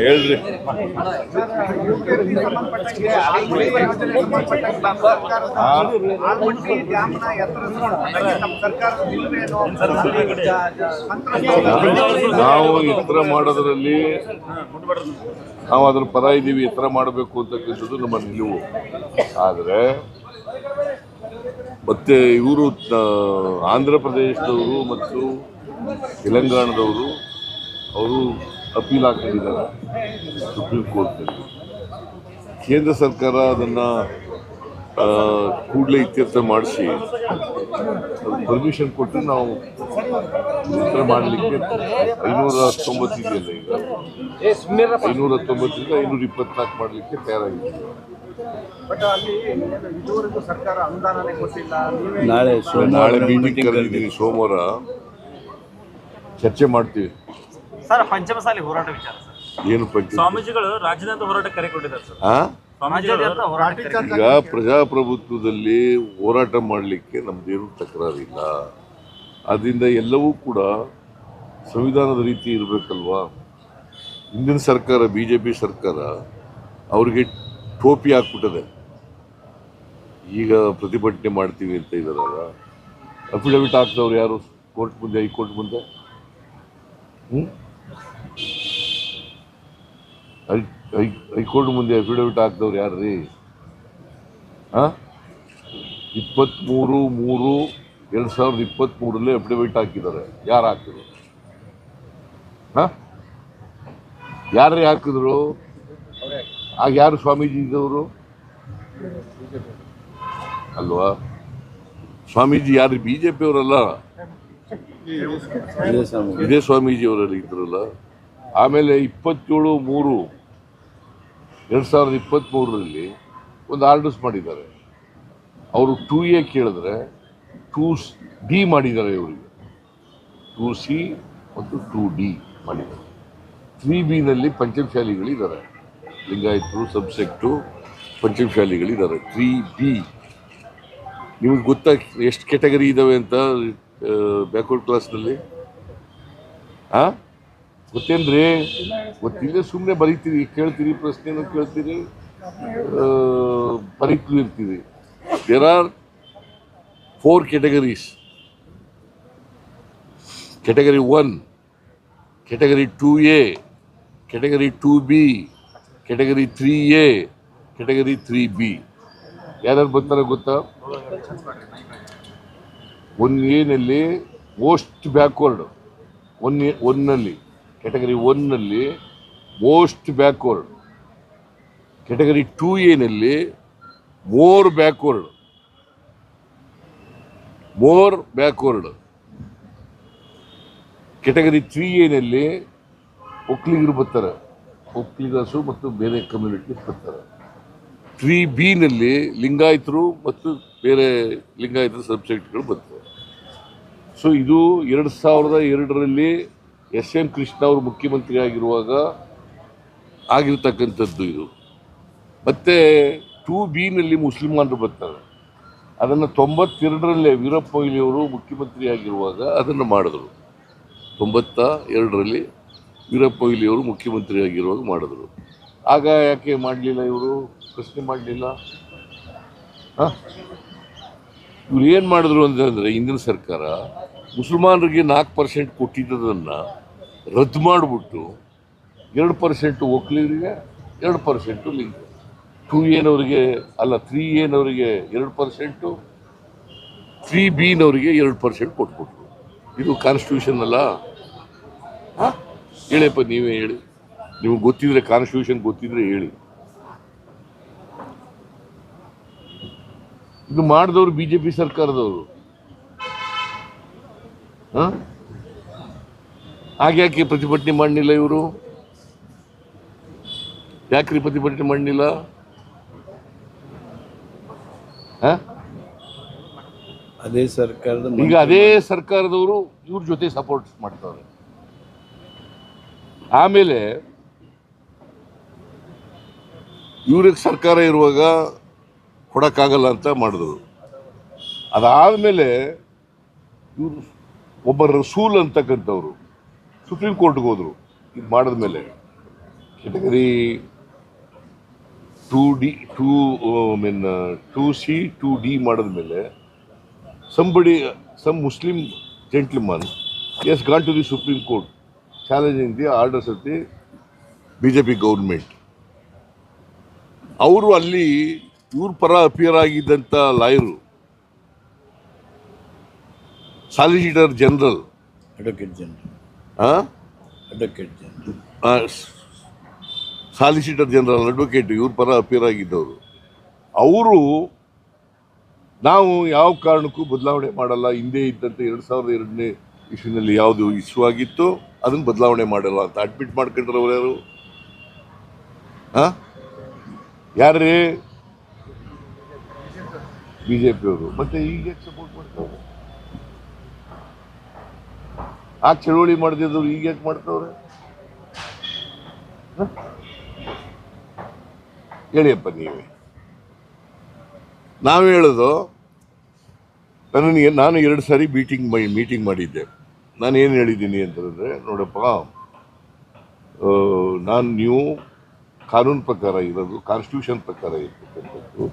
ಹೇಳ್ರಿ. ನಾವು ಈ ಎತ್ತರ ಮಾಡೋದ್ರಲ್ಲಿ ನಾವು ಅದ್ರ ಪರ ಇದ್ದೀವಿ ಎತ್ತರ ಮಾಡಬೇಕು ಅಂತಕ್ಕಂಥದ್ದು ನಮ್ಮ ನಿಲುವು. ಆದರೆ ಮತ್ತೆ ಇವರು ಆಂಧ್ರ ಪ್ರದೇಶದವರು ಮತ್ತು ತೆಲಂಗಾಣದವರು, ಅವರು ಅಪೀಲ್ ಹಾಕೊಂಡಿದ್ದಾರೆ ಸುಪ್ರೀಂ ಕೋರ್ಟ್ನಲ್ಲಿ. ಕೇಂದ್ರ ಸರ್ಕಾರ ಅದನ್ನು ಕೂಡಲೇ ಇತ್ಯರ್ಥ ಮಾಡಿಸಿ ಪರ್ಮಿಷನ್ ಕೊಟ್ಟು ನಾವು ಉತ್ತರ ಮಾಡಲಿಕ್ಕೆ ಐನೂರ ಹತ್ತೊಂಬತ್ತು ಇದೆಯಲ್ಲ ಈಗ. ಐನೂರ ಹತ್ತೊಂಬತ್ತರಿಂದ ಐನೂರ ಇಪ್ಪತ್ನಾಲ್ಕು ಮಾಡಲಿಕ್ಕೆ ತಯಾರಾಗಿದ್ದೀವಿ ಬಟ್ ಅಲ್ಲಿ ಏನು ಇದುವರೆಗೂ ಸರ್ಕಾರ ಅನುದಾನನೇ ಕೊಟ್ಟಿಲ್ಲ ನಾಳೆ ನಾಳೆ ಮೀಟಿಂಗ್ ಕರೆದಿದ್ದೀವಿ ಸೋಮವಾರ ಚರ್ಚೆ ಮಾಡ್ತೀವಿ. ಸರ್ ಪಂಚಮಸಾಲಿ ಹೋರಾಟ ವಿಚಾರ ಸರ್. ಏನು ಪಂಚಾಯತ್ ಸ್ವಾಮೀಜಿಗಳು ರಾಜ್ಯದಂತ ಹೋರಾಟ ಕರೆ ಕೊಟ್ಟಿದ್ದಾರೆ ಸರ್. ಈಗ ಪ್ರಜಾಪ್ರಭುತ್ವದಲ್ಲಿ ಹೋರಾಟ ಮಾಡಲಿಕ್ಕೆ ನಮ್ದೇನು ತಕರಾರಿಲ್ಲ. ಅದರಿಂದ ಎಲ್ಲವೂ ಕೂಡ ಸಂವಿಧಾನದ ರೀತಿ ಇರಬೇಕಲ್ವಾ? ಹಿಂದಿನ ಸರ್ಕಾರ ಬಿ ಜೆ ಪಿ ಸರ್ಕಾರ ಅವ್ರಿಗೆ ಟೋಪಿ ಹಾಕ್ಬಿಟ್ಟದೆ. ಈಗ ಪ್ರತಿಭಟನೆ ಮಾಡ್ತೀವಿ ಅಂತ ಇದಾರಲ್ಲ ಅಫಿಡವಿಟ್ ಹಾಕ್ದವ್ರು ಯಾರು? ಕೋರ್ಟ್ ಮುಂದೆ ಹೈಕೋರ್ಟ್ ಮುಂದೆ? ಹೈ- ಹೈಕೋರ್ಟ್ ಮುಂದೆ ಅಫಿಡವಿಟ್ ಹಾಕ್ದವ್ರು ಯಾರು ರೀ ಹಾಂ ಇಪ್ಪತ್ತ್ಮೂರು ಮೂರು, ಎರಡು ಸಾವಿರದ ಇಪ್ಪತ್ತ್ಮೂರಲ್ಲಿ ಅಫಿಡವಿಟ್ ಹಾಕಿದ್ದಾರೆ. ಯಾರು ಹಾಕಿದ್ರು? ಹಾಂ ಯಾರೇ ಹಾಕಿದ್ರು? ಆಗ ಯಾರು ಸ್ವಾಮೀಜಿ ಇದ್ದವರು? ಅಲ್ವಾ? ಸ್ವಾಮೀಜಿ ಯಾರು ಬಿ ಜೆ ಪಿಯವರಲ್ಲ ಇದೇ ಸ್ವಾಮಿ ಇದೇ ಸ್ವಾಮೀಜಿ ಅವರಲ್ಲಿ ಇದ್ರಲ್ಲ. ಆಮೇಲೆ ಇಪ್ಪತ್ತೇಳು, ಮೂರು, ಎರಡು ಸಾವಿರದ ಇಪ್ಪತ್ತ್ಮೂರರಲ್ಲಿ ಒಂದು ಆರ್ಡರ್ಸ್ ಮಾಡಿದ್ದಾರೆ. ಅವರು ಟೂ ಎ ಕೇಳಿದ್ರೆ ಟೂ ಡಿ ಮಾಡಿದ್ದಾರೆ ಇವರಿಗೆ. ಟೂ ಸಿ ಮತ್ತು ಟೂ ಡಿ ಮಾಡಿದ್ದಾರೆ. ತ್ರೀ ಬಿನಲ್ಲಿ ಪಂಚಮಶಾಲಿಗಳಿದ್ದಾರೆ. ಲಿಂಗಾಯತರು ಸಬ್ಸೆಕ್ಟು ಪಂಚಮಶಾಲಿಗಳಿದ್ದಾರೆ ತ್ರೀ ಬಿ. ನಿಮಗೆ ಗೊತ್ತಾ ಎಷ್ಟು ಕೆಟಗರಿ ಇದ್ದಾವೆ ಅಂತ ಬ್ಯಾಕ್ವರ್ಡ್ ಕ್ಲಾಸ್ನಲ್ಲಿ? ಹಾಂ ಗೊತ್ತೇನ್ರಿ? ಗೊತ್ತಿಲ್ಲ ಸುಮ್ಮನೆ ಬರೀತೀರಿ, ಕೇಳ್ತೀರಿ ಪ್ರಶ್ನೆಯನ್ನು ಕೇಳ್ತೀರಿ ಬರೀತು ಇರ್ತೀರಿ there are four categories category two A category two B category three A category three B ಯಾರ್ಯಾರು ಬರ್ತಾರೋ ಗೊತ್ತಾ? ಒನ್ ಎನಲ್ಲಿ ಮೋಸ್ಟ್ ಬ್ಯಾಕ್ವರ್ಡ್ ಒನ್ ಎ ಒನ್ನಲ್ಲಿ ಕೆಟಗರಿ ಒನ್ನಲ್ಲಿ most backward category two ಎನಲ್ಲಿ more backward more backward category three ಎನಲ್ಲಿ ಒಕ್ಕಲಿಗರು ಬರ್ತಾರೆ. ಒಕ್ಕಲಿಗರ್ಸು ಮತ್ತು ಬೇರೆ ಕಮ್ಯುನಿಟಿ ಬರ್ತಾರೆ ತ್ರೀ ಬಿನಲ್ಲಿ ಲಿಂಗಾಯತರು ಮತ್ತು ಬೇರೆ ಲಿಂಗಾಯತರ ಸಬ್ಜೆಕ್ಟ್ಗಳು ಬರ್ತವೆ ಸೊ ಇದು ಎರಡು ಸಾವಿರದ ಎರಡರಲ್ಲಿ ಎಸ್ ಎಂ ಕೃಷ್ಣ ಅವರು ಮುಖ್ಯಮಂತ್ರಿ ಆಗಿರುವಾಗ ಆಗಿರ್ತಕ್ಕಂಥದ್ದು ಇದು. ಮತ್ತು ಟೂ ಬಿನಲ್ಲಿ ಮುಸ್ಲಿಮಾನರು ಬರ್ತಾರೆ. ಅದನ್ನು ತೊಂಬತ್ತೆರಡರಲ್ಲೇ ವೀರಪ್ಪ ಮೊಯ್ಲಿಯವರು ಮುಖ್ಯಮಂತ್ರಿ ಆಗಿರುವಾಗ ಅದನ್ನು ಮಾಡಿದ್ರು. ತೊಂಬತ್ತ ಎರಡರಲ್ಲಿ ವೀರಪ್ಪ ಮೊಯ್ಲಿಯವರು ಮುಖ್ಯಮಂತ್ರಿ ಆಗಿರುವಾಗ ಮಾಡಿದ್ರು. ಆಗ ಯಾಕೆ ಮಾಡಲಿಲ್ಲ ಇವರು? ಪ್ರಶ್ನೆ ಮಾಡಲಿಲ್ಲ? ಹಾಂ? ಇವ್ರು ಏನು ಮಾಡಿದ್ರು ಅಂತಂದರೆ ಹಿಂದಿನ ಸರ್ಕಾರ ಮುಸಲ್ಮಾನರಿಗೆ ನಾಲ್ಕು ಪರ್ಸೆಂಟ್ ಕೊಟ್ಟಿದ್ದದನ್ನು ರದ್ದು ಮಾಡಿಬಿಟ್ಟು ಎರಡು ಪರ್ಸೆಂಟು ಒಕ್ಕಲಿಗರಿಗೆ ಎರಡು ಪರ್ಸೆಂಟು ಲಿಂಗ. ಟೂ ಏನವರಿಗೆ ಅಲ್ಲ ತ್ರೀ ಏನವರಿಗೆ ಎರಡು ಪರ್ಸೆಂಟು ತ್ರೀ ಬಿನವರಿಗೆ ಎರಡು ಪರ್ಸೆಂಟ್ ಕೊಟ್ಬಿಟ್ರು. ಇದು ಕಾನ್ಸ್ಟಿಟ್ಯೂಷನ್ ಅಲ್ಲ? ಹಾಂ? ಹೇಳಿಯಪ್ಪ ನೀವೇ ಹೇಳಿ. ನಿಮಗೆ ಗೊತ್ತಿದ್ರೆ ಕಾನ್ಸ್ಟಿಟ್ಯೂಷನ್ ಗೊತ್ತಿದ್ರೆ ಹೇಳಿ. ಇದು ಮಾಡಿದವರು ಬಿ ಜೆ ಪಿ ಸರ್ಕಾರದವರು ಹಾಗೆ ಹಾಗ್ಯಾಕೆ ಪ್ರತಿಭಟನೆ ಮಾಡಲಿಲ್ಲ ಇವರು? ಯಾಕ್ರಿ ಪ್ರತಿಭಟನೆ ಮಾಡಲಿಲ್ಲ? ಹಾಂ? ಅದೇ ಸರ್ಕಾರದ ಈಗ ಅದೇ ಸರ್ಕಾರದವರು ಇವ್ರ ಜೊತೆ ಸಪೋರ್ಟ್ ಮಾಡ್ತಾರೆ. ಆಮೇಲೆ ಇವ್ರಿಗೆ ಸರ್ಕಾರ ಇರುವಾಗ ಕೊಡೋಕ್ಕಾಗಲ್ಲ ಅಂತ ಮಾಡಿದ್ರು. ಅದಾದಮೇಲೆ ಇವರು ಒಬ್ಬ ರಸೂಲ್ ಅಂತಕ್ಕಂಥವ್ರು ಸುಪ್ರೀಂ ಕೋರ್ಟ್ಗೆ ಹೋದರು. ಇದು ಮಾಡಿದ್ಮೇಲೆ category two D, two mean, two C, two D ಮಾಡಿದ್ಮೇಲೆ somebody some Muslim gentleman has gone to the supreme court challenging the orders of the B J P government ಅವರು ಅಲ್ಲಿ ಇವ್ರ ಪರ appear ಆಗಿದ್ದಂಥ lawyer solicitor general advocate general advocate general solicitor general advocate ಇವ್ರ ಪರ appear ಆಗಿದ್ದವರು. ಅವರು ನಾವು ಯಾವ ಕಾರಣಕ್ಕೂ ಬದಲಾವಣೆ ಮಾಡಲ್ಲ ಹಿಂದೆ ಇದ್ದಂತೆ ಎರಡು ಸಾವಿರದ ಎರಡನೇ ಇಶ್ಯೂನಲ್ಲಿ ಯಾವುದು ಇಶ್ಯೂ ಆಗಿತ್ತು ಅದನ್ನು ಬದಲಾವಣೆ ಮಾಡಲ್ಲ ಅಂತ ಅಡ್ಮಿಟ್ ಮಾಡ್ಕೊಂಡ್ರವ್ರು ಯಾರು? ಹಾ? ಯಾರೇ ಬಿ ಜೆ ಪಿಯವರು ಮತ್ತೆ ಈಗ ಸಪೋರ್ಟ್ ಮಾಡ್ತಾರೆ ಆ ಚಳುವಳಿ ಮಾಡಿದ್ರು ಈಗ ಯಾಕೆ ಮಾಡ್ತಾವ್ರೆ? ಹೇಳಿಯಪ್ಪ ನೀವೇ. ನಾವು ಹೇಳೋದು ನನಗೆ ನಾನು ಎರಡು ಸಾರಿ ಮೀಟಿಂಗ್ ಮಾಡಿ ಮೀಟಿಂಗ್ ಮಾಡಿದ್ದೆ. ನಾನು ಏನು ಹೇಳಿದ್ದೀನಿ ಅಂತಂದರೆ, ನೋಡಪ್ಪ ನಾನು ನೀವು ಕಾನೂನು ಪ್ರಕಾರ ಇರೋದು ಕಾನ್ಸ್ಟಿಟ್ಯೂಷನ್ ಪ್ರಕಾರ ಇರ್ತಕ್ಕಂಥದ್ದು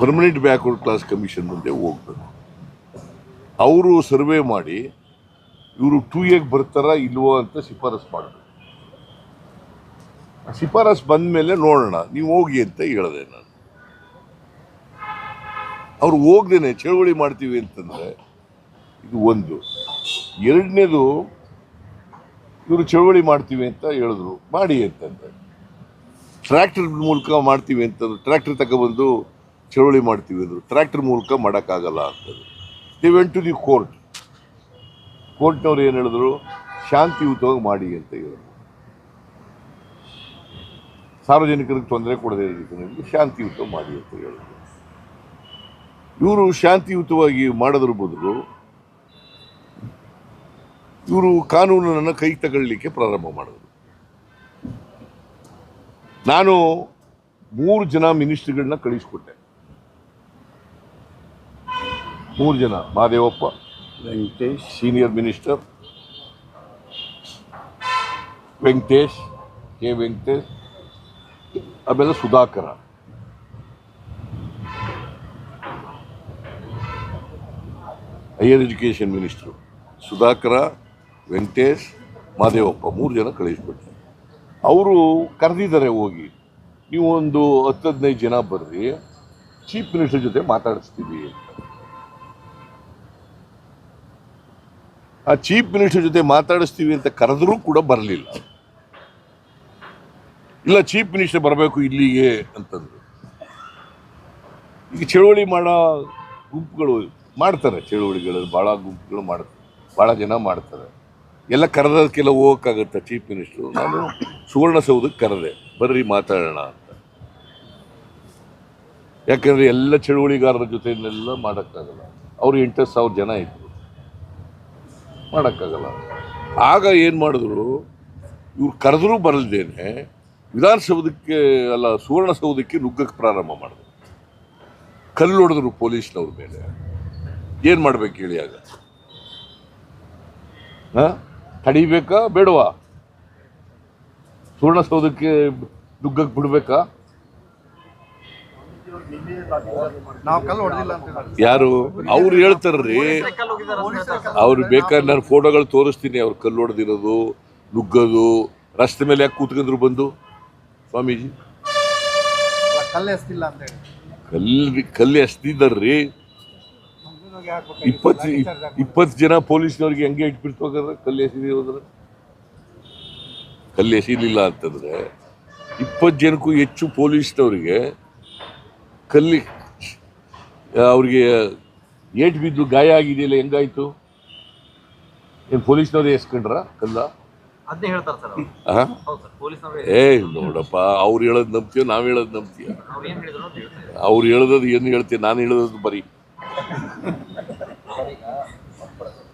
ಪರ್ಮನೆಂಟ್ ಬ್ಯಾಕ್ವರ್ಡ್ ಕ್ಲಾಸ್ ಕಮಿಷನ್ ಮುಂದೆ ಹೋಗ್ಬೇಕು. ಅವರು ಸರ್ವೆ ಮಾಡಿ, ಇವರು ಟೂ ಎಗ್ ಬರ್ತಾರಾ ಇಲ್ವೋ ಅಂತ ಶಿಫಾರಸ್ ಮಾಡಬೇಕು. ಶಿಫಾರಸ್ ಬಂದ ಮೇಲೆ ನೋಡೋಣ, ನೀವು ಹೋಗಿ ಅಂತ ಹೇಳಿದೆ ನಾನು. ಅವ್ರು ಹೋಗ್ದೇನೆ ಚಳುವಳಿ ಮಾಡ್ತೀವಿ ಅಂತಂದರೆ ಇದು ಒಂದು. ಎರಡನೇದು ಇವರು ಚಳುವಳಿ ಮಾಡ್ತೀವಿ ಅಂತ ಹೇಳಿದ್ರು. ಮಾಡಿ ಅಂತಂದರೆ. ಟ್ರ್ಯಾಕ್ಟರ್ ಮೂಲಕ ಮಾಡ್ತೀವಿ ಅಂತಂದ್ರು. ಟ್ರ್ಯಾಕ್ಟರ್ ತಗೊಬಂದು ಚಳುವಳಿ ಮಾಡ್ತೀವಿ ಅಂದರು. ಟ್ರ್ಯಾಕ್ಟರ್ ಮೂಲಕ ಮಾಡೋಕ್ಕಾಗಲ್ಲ ಅಂತಂದರು. They went to the court ಕೋರ್ಟ್ನವ್ರು ಏನು ಹೇಳಿದ್ರು? ಶಾಂತಿಯುತವಾಗಿ ಮಾಡಿ ಅಂತ ಹೇಳಿದ್ರು. ಸಾರ್ವಜನಿಕರಿಗೆ ತೊಂದರೆ ಕೊಡದೇ ಇರೋದಕ್ಕೆ ಶಾಂತಿಯುತ ಮಾಡಿ ಅಂತ ಹೇಳಿದ್ರು. ಇವರು ಶಾಂತಿಯುತವಾಗಿ ಮಾಡೋದ್ರ ಬದಲು ಇವರು ಕಾನೂನನ್ನು ಕೈ ತಗೊಳ್ಳಿಕ್ಕೆ ಪ್ರಾರಂಭ ಮಾಡಿದ್ರು. ನಾನು ಮೂರು ಜನ ಮಿನಿಸ್ಟ್ರಿಗಳನ್ನ ಕಳಿಸ್ಕೊಟ್ಟೆ. ಮೂರು ಜನ Mahadevappa Venkatesh. Senior minister Venkatesh K Venkatesh ಆಮೇಲೆ Sudhakar. Higher education minister Sudhakar Venkatesh Madevappa ಮೂರು ಜನ ಕಳಿಸ್ಬಿಟ್ರು. ಅವರು ಕರೆದಿದ್ದಾರೆ ಹೋಗಿ. ನೀವು ಒಂದು ಹತ್ತು ಹದಿನೈದು ಜನ ಬರ್ರಿ ಚೀಫ್ ಮಿನಿಸ್ಟರ್ ಜೊತೆ ಮಾತಾಡಿಸ್ತೀವಿ ಆ ಚೀಫ್ ಮಿನಿಸ್ಟರ್ ಜೊತೆ ಮಾತಾಡಿಸ್ತೀವಿ ಅಂತ ಕರೆದ್ರೂ ಕೂಡ ಬರಲಿಲ್ಲ. ಇಲ್ಲ ಚೀಫ್ ಮಿನಿಸ್ಟರ್ ಬರಬೇಕು ಇಲ್ಲಿಗೆ ಅಂತಂದ್ರು. ಈಗ ಚಳುವಳಿ ಮಾಡೋ ಗುಂಪುಗಳು ಮಾಡ್ತಾರೆ, ಚಳುವಳಿಗಳು, ಭಾಳ ಗುಂಪುಗಳು ಮಾಡ್ತಾರೆ, ಭಾಳ ಜನ ಮಾಡ್ತಾರೆ. ಎಲ್ಲ ಕರೆದಕ್ಕೆಲ್ಲ ಹೋಗೋಕ್ಕಾಗತ್ತೆ ಚೀಫ್ ಮಿನಿಸ್ಟ್ರು? ನಾನು ಸುವರ್ಣಸೌಧಕ್ಕೆ ಕರೆದೆ, ಬರ್ರಿ ಮಾತಾಡೋಣ ಅಂತ. ಯಾಕಂದರೆ ಎಲ್ಲ ಚಳುವಳಿಗಾರರ ಜೊತೆನೆಲ್ಲ ಮಾಡೋಕ್ಕಾಗಲ್ಲ. ಅವರು ಎಂಟು ಸಾವಿರ ಜನ ಇದ್ರು. ಮಾಡೋಕ್ಕಾಗಲ್ಲ. ಆಗ ಏನು ಮಾಡಿದ್ರು, ಇವ್ರು ಕರೆದರೂ ಬರಲ್ದೇನೆ, ವಿಧಾನಸೌಧಕ್ಕೆ ಅಲ್ಲ ಸುವರ್ಣಸೌಧಕ್ಕೆ ನುಗ್ಗಕ್ಕೆ ಪ್ರಾರಂಭ ಮಾಡಿದ್ರು. ಕಲ್ಲು ಹೊಡೆದ್ರು ಪೊಲೀಸ್ನವ್ರ ಮೇಲೆ. ಏನು ಮಾಡ್ಬೇಕು ಹೇಳಿ ಆಗ. ತಡಿಬೇಕಾ ಬೇಡವಾ? ಸುವರ್ಣಸೌಧಕ್ಕೆ ದುಗ್ಗಕ್ಕೆ ಬಿಡ್ಬೇಕಾ. ಯಾರು? ಅವ್ರು ಹೇಳ್ತಾರ್ರಿ. ಅವ್ರು ಬೇಕಾದ್ರೆ ನಾನು ಫೋಟೋಗಳು ತೋರಿಸ್ತೀನಿ ಅವ್ರು ಕಲ್ಲು ಹೊಡೆದಿರೋದು ನುಗ್ಗೋದು ರಸ್ತೆ ಮೇಲೆ ಯಾಕೆ ಕೂತ್ಕೊಂಡ್ರು ಬಂದು? ಸ್ವಾಮೀಜಿ. ಕಲ್ಲಿ ಕಲ್ಲಿ ಎಸ್ತಿದ್ದಾರ್ರಿ. ಇಪ್ಪತ್ತು ಇಪ್ಪತ್ತು ಜನ ಪೊಲೀಸ್ನವ್ರಿಗೆ ಹೆಂಗೆ ಇಟ್ಬಿಟ್ಟು ಹೋಗಾರ ಕಲ್ಲು ಎಸಿದಿರೋದ್ರ ಕಲ್ಲು ಎಸೀಲಿಲ್ಲ ಅಂತಂದ್ರೆ ಇಪ್ಪತ್ತು ಜನಕ್ಕೂ ಹೆಚ್ಚು ಪೊಲೀಸ್ನವ್ರಿಗೆ ಕಲ್ಲಿ ಅವ್ರಿಗೆ ಏಟ್ ಬಿದ್ದು ಗಾಯ ಆಗಿದೆಯಲ್ಲ ಹೆಂಗಾಯ್ತು? ಏನು ಪೊಲೀಸ್ನವ್ರು ಎಸ್ಕೊಂಡ್ರ ಕಲ್ಲ? ಅದ್ನೇ ಹೇಳ್ತಾರೆ ಸರ್ ಆ? ಹೌದು ಸರ್ ಪೊಲೀಸ್ನವ್ರು ಏ ನೋಡಪ್ಪ ಅವ್ರು ಹೇಳೋದು ನಂಬ್ತೀಯ ನಾವು ಹೇಳೋದು ನಂಬ್ತೀಯ? ಅವ್ರು ಏನ್ ಹೇಳಿದ್ರು ಅಂತ ಹೇಳ್ತಾರೆ. ಅವ್ರು ಹೇಳೋದು ಏನು ಹೇಳ್ತೀಯ ನಾನು ಹೇಳೋದು ಬರೀ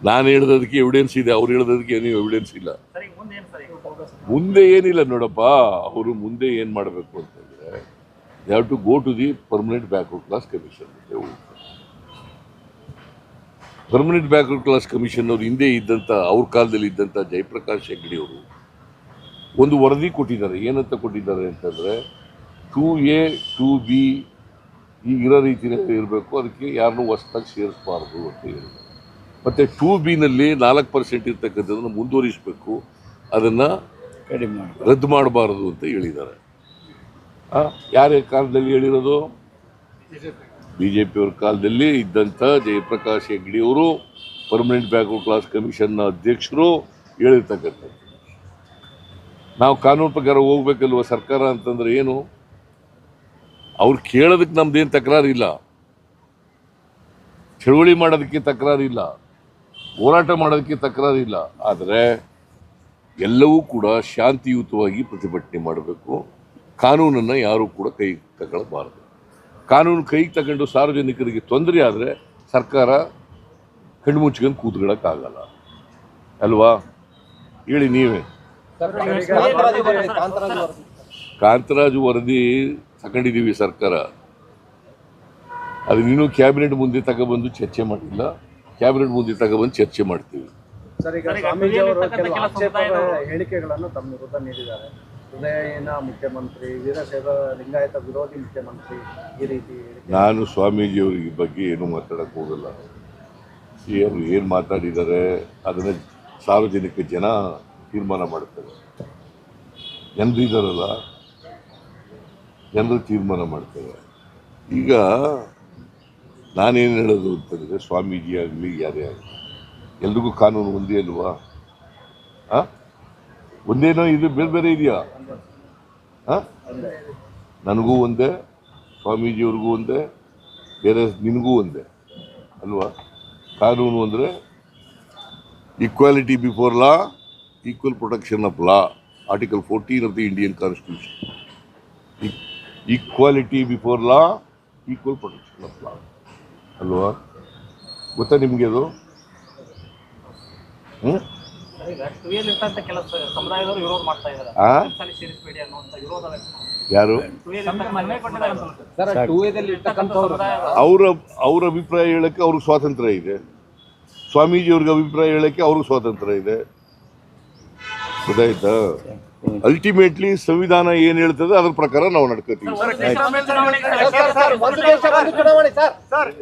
ನಾನು ಹೇಳೋದಕ್ಕೆ ಎವಿಡೆನ್ಸ್ ಇದೆ ಅವ್ರು ಹೇಳೋದಕ್ಕೆ ಏನು ಎವಿಡೆನ್ಸ್ ಇಲ್ಲ. ಮುಂದೆ ಏನಿಲ್ಲ ನೋಡಪ್ಪ ಅವರು ಮುಂದೆ ಏನು ಮಾಡಬೇಕು ಅಂತಂದ್ರೆ have to go to the permanent backward class commission permanent backward class commission ಅವರು ಹಿಂದೆ ಇದ್ದಂಥ ಅವ್ರ ಕಾಲದಲ್ಲಿ ಇದ್ದಂಥ ಜಯಪ್ರಕಾಶ್ ಹೆಗ್ಡೆ ಅವರು ಒಂದು ವರದಿ ಕೊಟ್ಟಿದ್ದಾರೆ. ಏನಂತ ಕೊಟ್ಟಿದ್ದಾರೆ ಅಂತಂದರೆ ಟೂ ಎ ಟು ಬಿ ಈಗಿರೋ ರೀತಿಯಲ್ಲಿ ಇರಬೇಕು ಅದಕ್ಕೆ ಯಾರನ್ನೂ ಹೊಸ್ದಾಗಿ ಸೇರಿಸಬಾರ್ದು ಅಂತ ಹೇಳಿದ್ದಾರೆ ಮತ್ತು ಟೂ ಬಿನಲ್ಲಿ ನಾಲ್ಕು ಪರ್ಸೆಂಟ್ ಇರ್ತಕ್ಕಂಥದ್ದನ್ನು ಮುಂದುವರಿಸಬೇಕು. ಅದನ್ನು ಕಡಿಮೆ ರದ್ದು ಮಾಡಬಾರದು ಅಂತ ಹೇಳಿದ್ದಾರೆ. ಯಾರ ಕಾಲದಲ್ಲಿ ಹೇಳಿರೋದು? ಬಿ ಜೆ ಪಿಯವ್ರ ಕಾಲದಲ್ಲಿ ಇದ್ದಂಥ ಜಯಪ್ರಕಾಶ್ ಹೆಗ್ಡಿಯವರು ಪರ್ಮನೆಂಟ್ ಬ್ಯಾಕ್ವರ್ಡ್ ಕ್ಲಾಸ್ ಕಮಿಷನ್ನ ಅಧ್ಯಕ್ಷರು ಹೇಳಿರ್ತಕ್ಕಂಥದ್ದು. ನಾವು ಕಾನೂನು ಪ್ರಕಾರ ಹೋಗ್ಬೇಕಲ್ವ ಸರ್ಕಾರ ಅಂತಂದ್ರೆ ಏನು? ಅವ್ರು ಕೇಳೋದಕ್ಕೆ ನಮ್ದೇನು ತಕರಾರಿಲ್ಲ. ಚಳುವಳಿ ಮಾಡೋದಕ್ಕೆ ತಕರಾರಿಲ್ಲ. ಹೋರಾಟ ಮಾಡೋದಕ್ಕೆ ತಕರಾರಿಲ್ಲ ಆದರೆ ಎಲ್ಲವೂ ಕೂಡ ಶಾಂತಿಯುತವಾಗಿ ಪ್ರತಿಭಟನೆ ಮಾಡಬೇಕು. ಕಾನೂನನ್ನು ಯಾರೂ ಕೂಡ ಕೈ ತಗೊಳ್ಳಬಾರದು. ಕಾನೂನು ಕೈಗೆ ತಗೊಂಡು ಸಾರ್ವಜನಿಕರಿಗೆ ತೊಂದರೆ ಆದರೆ ಸರ್ಕಾರ ಕಣ್ಣು ಮುಚ್ಕೊಂಡು ಕೂತ್ಕೊಳ್ಳೋಕ್ಕಾಗಲ್ಲ. ಅಲ್ವಾ? ಹೇಳಿ ನೀವೇ. ಕಾಂತರಾಜು ವರದಿ ತಗೊಂಡಿದ್ದೀವಿ ಸರ್ಕಾರ. ಅದು ಇನ್ನೂ ಕ್ಯಾಬಿನೆಟ್ ಮುಂದೆ ತಗೊಬಂದು ಚರ್ಚೆ ಮಾಡಿಲ್ಲ. ಕ್ಯಾಬಿನೆಟ್ ಮುಂದೆ ತಗೊಬಂದು ಚರ್ಚೆ ಮಾಡ್ತೀವಿ. ಹೇಳಿಕೆಗಳನ್ನು ತಮ್ಮ ವಿರುದ್ಧ ನೀಡಿದ್ದಾರೆ. ಹೃದಯಹೀನ ಮುಖ್ಯಮಂತ್ರಿ ವೀರಶೈವ ಲಿಂಗಾಯತ ವಿರೋಧಿ ಮುಖ್ಯಮಂತ್ರಿ ಈ ರೀತಿ ನಾನು ಸ್ವಾಮೀಜಿಯವರಿಗೆ ಬಗ್ಗೆ ಏನು ಮಾತಾಡಕ್ಕೆ ಹೋಗಲ್ಲ. ಅವರು ಏನು ಮಾತಾಡಿದ್ದಾರೆ ಅದನ್ನು ಸಾರ್ವಜನಿಕ ಜನ ತೀರ್ಮಾನ ಮಾಡ್ತಾರೆ. ಜನರು ಇದ್ದಾರಲ್ಲ ಜನರು ತೀರ್ಮಾನ ಮಾಡ್ತಾರೆ. ಈಗ ನಾನೇನು ಹೇಳೋದು ಅಂತಂದರೆ ಸ್ವಾಮೀಜಿ ಆಗಲಿ, ಯಾರೇ ಆಗಲಿ, ಎಲ್ರಿಗೂ ಕಾನೂನು ಒಂದೇ ಅಲ್ವಾ? ಹಾಂ ಒಂದೇನೋ ಇದು ಬೇರೆ ಬೇರೆ ಇದೆಯಾ? ಹಾಂ ನನಗೂ ಒಂದೇ, ಸ್ವಾಮೀಜಿಯವ್ರಿಗೂ ಒಂದೇ, ಬೇರೆ ನಿನಗೂ ಒಂದೇ, ಅಲ್ವಾ? ಕಾನೂನು ಅಂದರೆ equality before law equal protection of law article fourteen of the Indian constitution equality before law equal protection of law ಅಲ್ವಾ? ಗೊತ್ತಾ ನಿಮಗೆ ಅದು? ಹ್ಞೂ ಯಾರು? ಅವ್ರ. ಅವರ ಅವ್ರ ಅಭಿಪ್ರಾಯ ಹೇಳಕ್ಕೆ ಅವ್ರಿಗೆ ಸ್ವಾತಂತ್ರ್ಯ ಇದೆ. ಸ್ವಾಮೀಜಿ ಸ್ವಾಮೀಜಿಯವ್ರಿಗೆ ಅಭಿಪ್ರಾಯ ಹೇಳಕ್ಕೆ ಅವ್ರಿಗೆ ಸ್ವಾತಂತ್ರ್ಯ ಇದೆ. ಗೊತ್ತಾಯ್ತಾ ಅಲ್ಟಿಮೇಟ್ಲಿ ಸಂವಿಧಾನ ಏನು ಹೇಳ್ತದೆ ಅದ್ರ ಪ್ರಕಾರ ನಾವು ನಡ್ಕೋತೀವಿ. ಸರ್.